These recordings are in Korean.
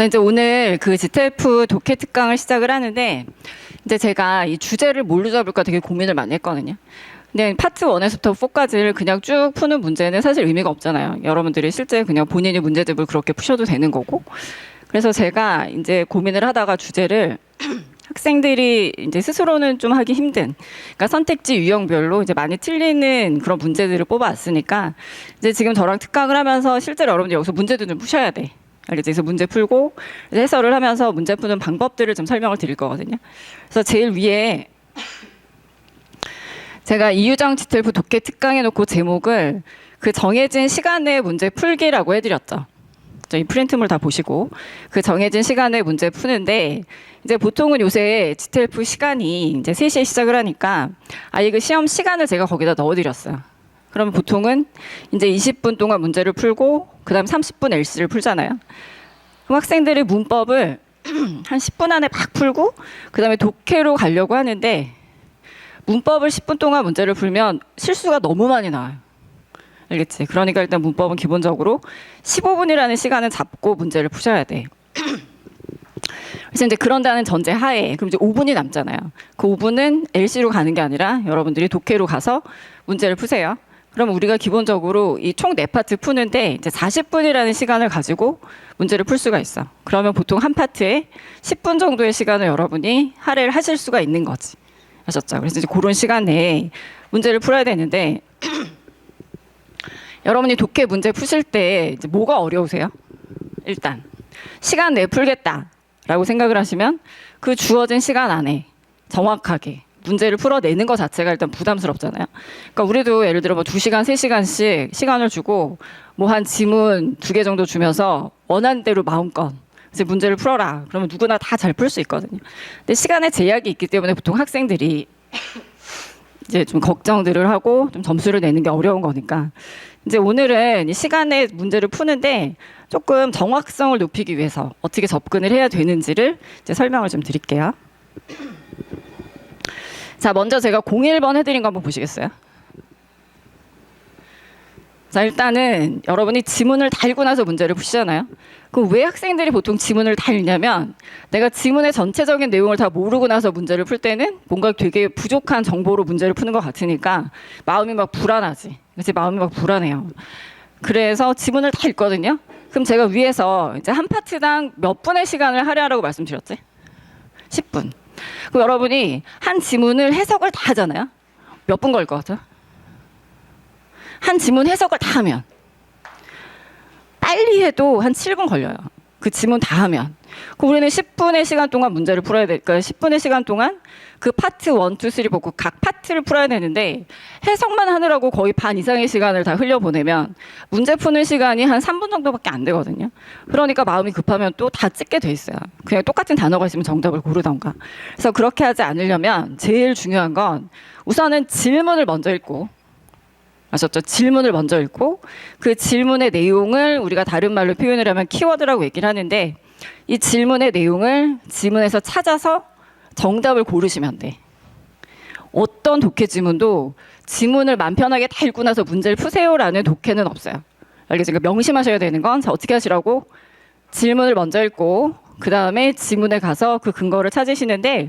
자, 이제 오늘 그 GTF 독해 특강을 시작을 하는데 이제 제가 이 주제를 뭘로 잡을까 되게 고민을 많이 했거든요. 근데 파트 1에서부터 4까지를 그냥 쭉 푸는 문제는 사실 의미가 없잖아요. 여러분들이 실제 그냥 본인이 문제집을 그렇게 푸셔도 되는 거고. 그래서 제가 이제 고민을 하다가 주제를 학생들이 이제 스스로는 좀 하기 힘든, 그러니까 선택지 유형별로 이제 많이 틀리는 그런 문제들을 뽑아왔으니까 이제 지금 저랑 특강을 하면서 실제로 여러분들 여기서 문제도 좀 푸셔야 돼. 그래서 문제 풀고 해설을 하면서 문제 푸는 방법들을 좀 설명을 드릴 거거든요. 그래서 제일 위에 제가 이유정 지텔프 독해 특강해 놓고 제목을 그 정해진 시간의 문제 풀기라고 해드렸죠. 저희 프린트물 다 보시고 그 정해진 시간에 문제 푸는데 이제 보통은 요새 지텔프 시간이 이제 3시에 시작을 하니까 아예 그 시험 시간을 제가 거기다 넣어드렸어요. 그러면 보통은 이제 20분 동안 문제를 풀고 그다음 30분 LC를 풀잖아요. 그럼 학생들이 문법을 한 10분 안에 막 풀고 그다음에 독해로 가려고 하는데 문법을 10분 동안 문제를 풀면 실수가 너무 많이 나와요. 알겠지? 그러니까 일단 문법은 기본적으로 15분이라는 시간을 잡고 문제를 푸셔야 돼. 그래서 이제 그런다는 전제 하에 그럼 이제 5분이 남잖아요. 그 5분은 LC로 가는 게 아니라 여러분들이 독해로 가서 문제를 푸세요. 그럼 우리가 기본적으로 이 총 네 파트 푸는데 이제 40분이라는 시간을 가지고 문제를 풀 수가 있어. 그러면 보통 한 파트에 10분 정도의 시간을 여러분이 할애를 하실 수가 있는 거지. 아셨죠? 그래서 이제 그런 시간 내에 문제를 풀어야 되는데 여러분이 독해 문제 푸실 때 이제 뭐가 어려우세요? 일단 시간 내에 풀겠다라고 생각을 하시면 그 주어진 시간 안에 정확하게 문제를 풀어내는 것 자체가 일단 부담스럽잖아요. 그러니까 우리도 예를 들어 뭐 2시간, 3시간씩 시간을 주고 뭐 한 지문 두 개 정도 주면서 원하는 대로 마음껏 이제 문제를 풀어라. 그러면 누구나 다 잘 풀 수 있거든요. 근데 시간에 제약이 있기 때문에 보통 학생들이 이제 좀 걱정들을 하고 좀 점수를 내는 게 어려운 거니까 이제 오늘은 이 시간에 문제를 푸는데 조금 정확성을 높이기 위해서 어떻게 접근을 해야 되는지를 이제 설명을 좀 드릴게요. 자, 먼저 제가 01번 해드린 거 한번 보시겠어요? 자, 일단은 여러분이 지문을 달고 나서 문제를 푸시잖아요. 그럼 왜 학생들이 보통 지문을 달냐면 내가 지문의 전체적인 내용을 다 모르고 나서 문제를 풀 때는 뭔가 되게 부족한 정보로 문제를 푸는 것 같으니까 마음이 막 불안하지. 그래서 마음이 막 불안해요. 그래서 지문을 다 읽거든요. 그럼 제가 위에서 이제 한 파트당 몇 분의 시간을 할애하라고 말씀드렸지? 10분. 그럼 여러분이 한 지문을 해석을 다 하잖아요. 몇 분 걸 것 같아요? 한 지문 해석을 다 하면 빨리 해도 한 7분 걸려요. 그 지문 다 하면. 그럼 우리는 10분의 시간 동안 문제를 풀어야 되니까 10분의 시간 동안 그 파트 1, 2, 3 보고 각 파트를 풀어야 되는데 해석만 하느라고 거의 반 이상의 시간을 다 흘려보내면 문제 푸는 시간이 한 3분 정도밖에 안 되거든요. 그러니까 마음이 급하면 또 다 찍게 돼 있어요. 그냥 똑같은 단어가 있으면 정답을 고르던가. 그래서 그렇게 하지 않으려면 제일 중요한 건 우선은 질문을 먼저 읽고 아셨죠? 질문을 먼저 읽고 그 질문의 내용을 우리가 다른 말로 표현을 하면 키워드라고 얘기를 하는데 이 질문의 내용을 지문에서 찾아서 정답을 고르시면 돼. 어떤 독해 지문도 지문을 맘 편하게 다 읽고 나서 문제를 푸세요라는 독해는 없어요. 알겠죠? 그러니까 명심하셔야 되는 건 자, 어떻게 하시라고 질문을 먼저 읽고 그 다음에 지문에 가서 그 근거를 찾으시는데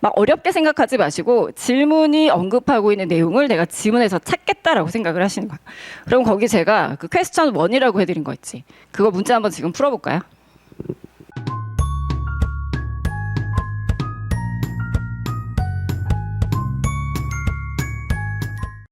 막 어렵게 생각하지 마시고 질문이 언급하고 있는 내용을 내가 지문에서 찾겠다라고 생각을 하시는 거야. 그럼 거기 제가 그 퀘스천 원이라고 해드린 거 있지. 그거 문제 한번 지금 풀어볼까요?